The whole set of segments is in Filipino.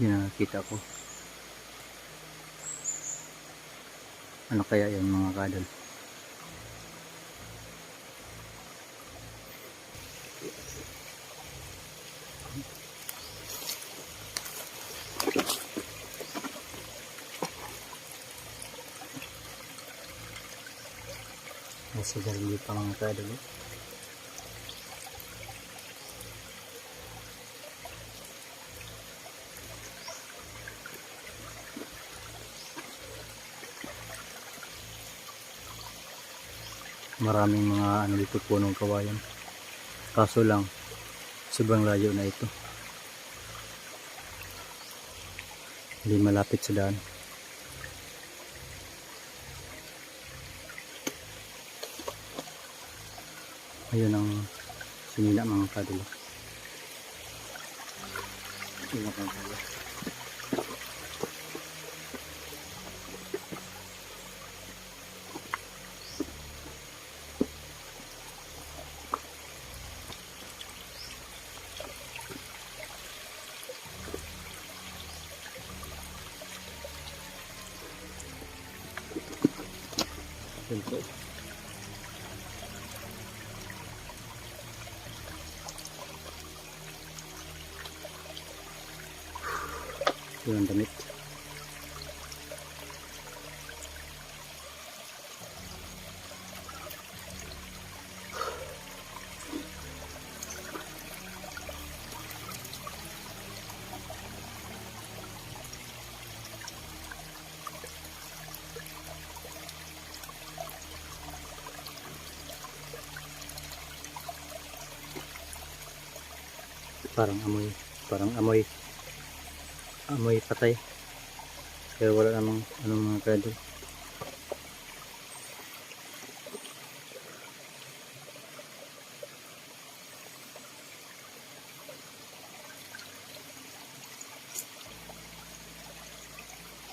Yun ang ko. Ano kaya yun mga kadol? Nasa garili pa mga kadol. eh. Maraming mga ano dito punong kawayan. Kaso lang sobrang layo na ito. Hindi malapit sa daan. Ayun ang sinila mga kadalo Yun ang kadalo. Yun po. Yun damit. Parang amoy, parang amoy, amoy patay. Pero wala namang anong mga kadol.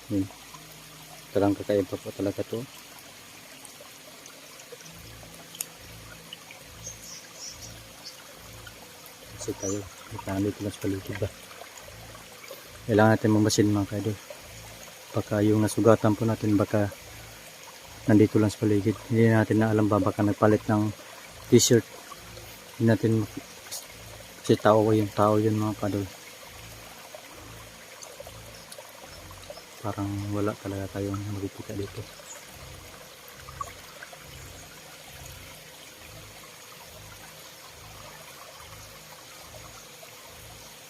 Yun. Talagang kakaiba po talaga to. Kasi tayo, lang sa paligid ba. Kailangan natin mamasin mga kadol. Baka yung nasugatan po natin baka nandito lang sa paligid. Hindi natin na alam ba baka nagpalit ng t-shirt. Hindi natin kasi tao yung tao yun mga kadol. Parang wala talaga tayong makikita dito.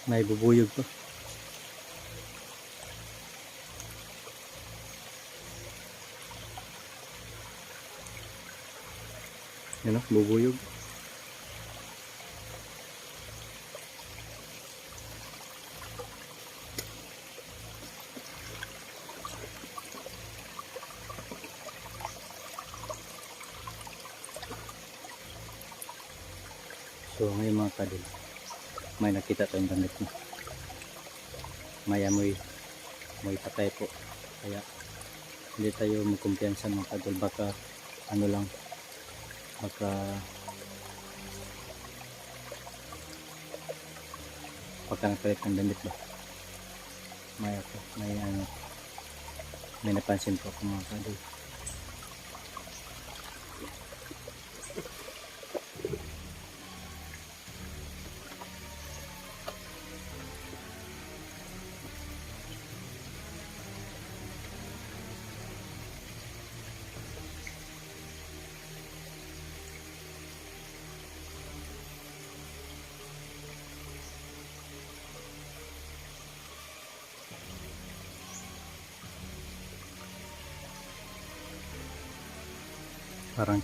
May bubuyog pa. Yan o, bubuyog. So ngayon mga kadil, may nakita tayong damit mo. May amoy, amoy patay po. Kaya hindi tayo magkumpiyansa mga kadil. Baka ano lang, baka baka nagpalit ng damit ba? May ako. May ano may napansin po ako mga kadol parang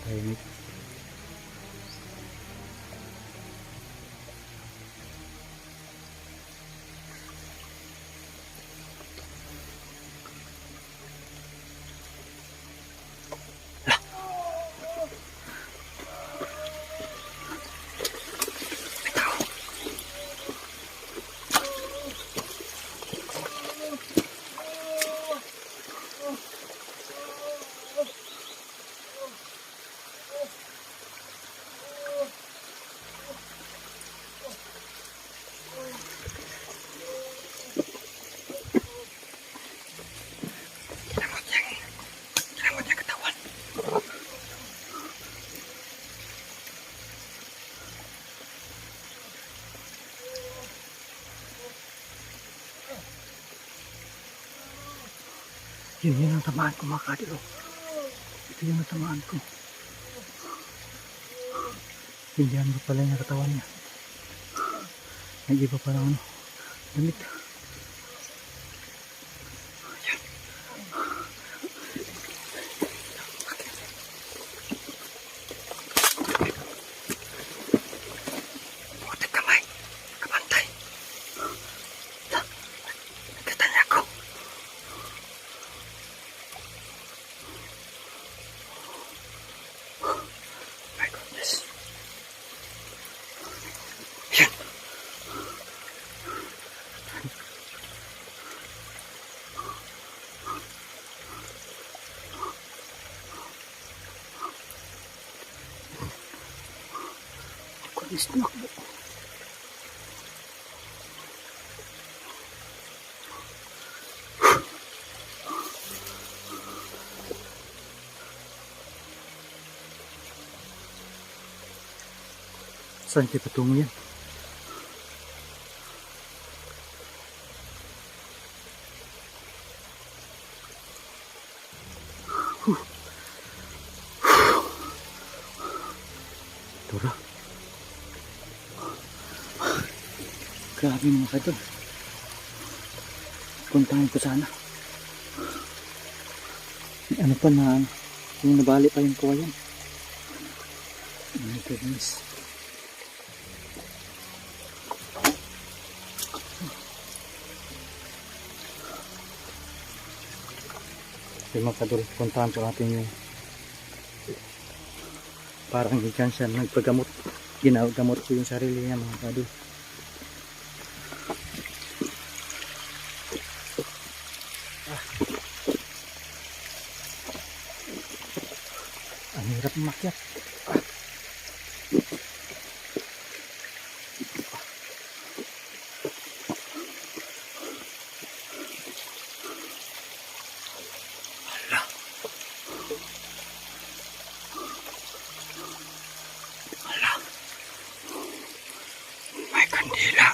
Yun, yun ang tamaan ko mga kadol. oh. Ito yung natamaan ko. Hindihan mo pala yung katawan niya. May iba pa ano. Damit. Ayan. Goodness, tumakbo. Saan kita tungo yan? Tura. Grabe mga kadol. Puntahan ko sana. Ano pa na, yung nabali pa yung kawayan. My goodness. Yung mga kadol, puntahan po natin yung parang ikan siya nagpagamot ginagamot ko yung sarili niya mga kadol ah. ang hirap makyat ah. Hala. Hala. May kandila.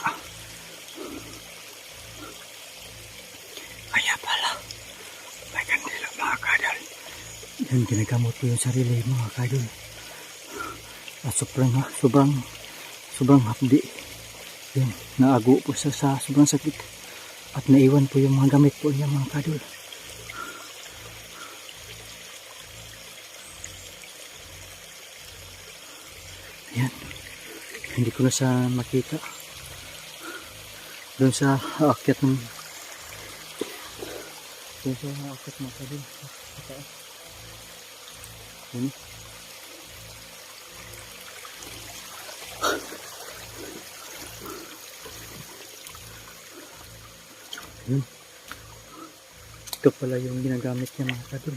Kaya pala. May kandila mga kadal. Yan, ginagamot ko yung sarili mga kadal. At sobrang, sobrang, sobrang hapdi. Yan, naago po sa, sa sobrang sakit. At naiwan po yung mga gamit po niya mga kadal. Ayan. Hindi ko na siya makita. Doon sa aakyat ng doon sa aakyat ng kadil. Sa taas. Yun. Yun. Ito pala yung ginagamit niya mga kadil.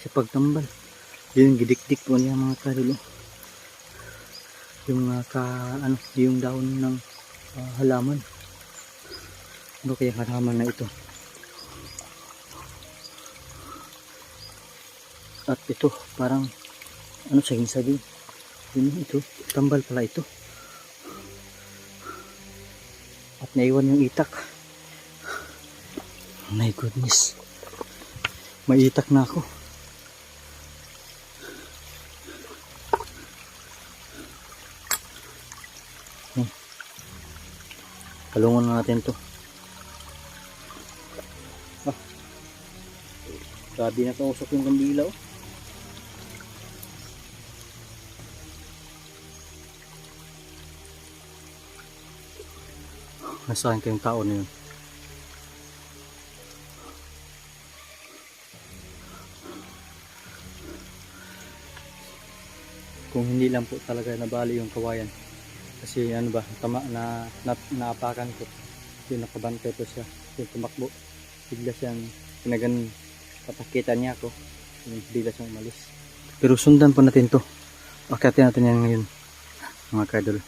Sa pagtambal yung gidikdik po niya mga karilo yung uh, ka ano yung daon ng ah, halaman ano kaya halaman na ito at ito parang ano saging saging yun ito tambal pala ito at naiwan yung itak my goodness may itak na ako Kalungan na natin to. Ah. Grabe na kausap yung kandila oh. Nasaan kayong tao na yun? Kung hindi lang po talaga nabali yung kawayan kasi ano ba tama na, na naapakan ko. Yung nakabantay po siya yung tumakbo. Bigla siyang pinagan papakitan niya ako yung bigla siyang umalis. Pero sundan po natin to. Akyatin natin yan ngayon mga kadol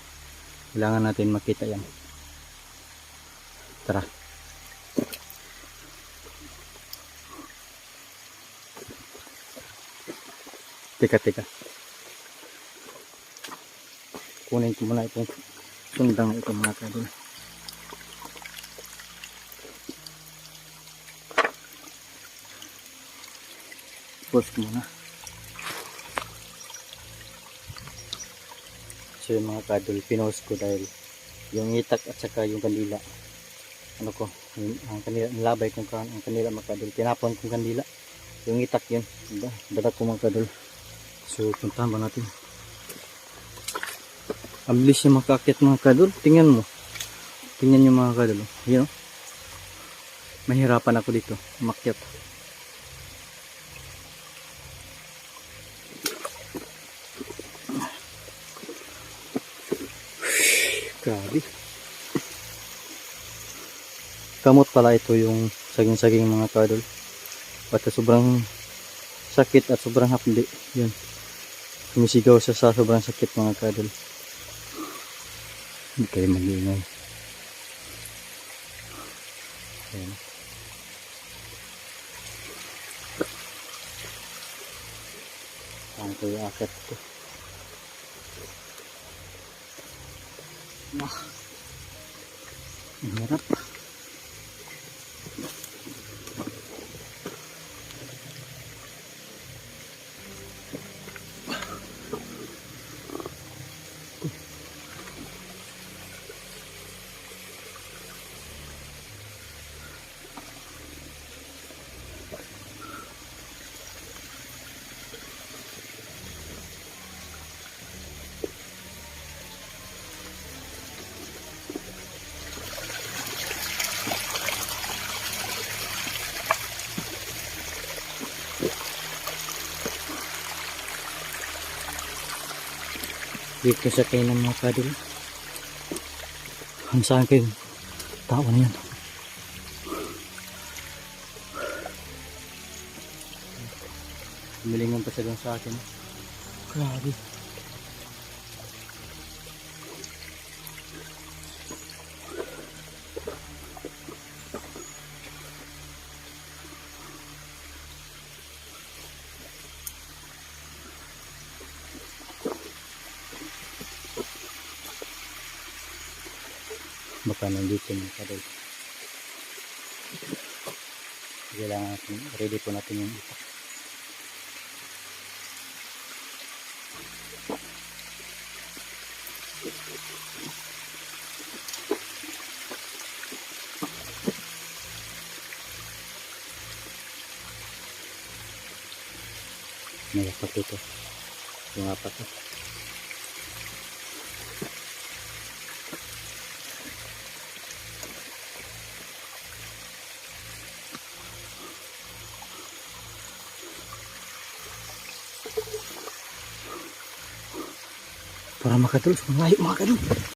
kailangan natin makita yan Tara. Teka, teka. Kunin ko muna itong sundang ito mga kadol. Pause ko muna. So yung mga kadol, pinost ko dahil yung itak at saka yung kanila ano ko, ang kanila, nilabay kong kan, ang kanila mga kadol. Tinapon kong kandila. Yung itak yun. Diba? Dadak ko mga kadol. So puntahan ba natin? Ang bilis yung makakit mga kadol. Tingnan mo. Tingnan yung mga kadol. Yun oh. Mahirapan ako dito. Umakyat. Grabe. Kamot pala ito yung saging-saging mga kadol. Pagka sobrang sakit at sobrang hapdi. Yun. Sumisigaw siya sa sobrang sakit mga kadol. Hindi kayo mag-iingay. Ayan. Saan ko yung akit ko? Ah. Ang hirap. Dito sa ng mga kadil. Ang saan kayo? Tao na yan. Milingan pa siya sa akin. Grabe. Baka nandito yung kadal. Kailangan natin, ready po natin yung itak. May apat ito. Yung apat ito. Para makatulog sa mga hayop mga kadol.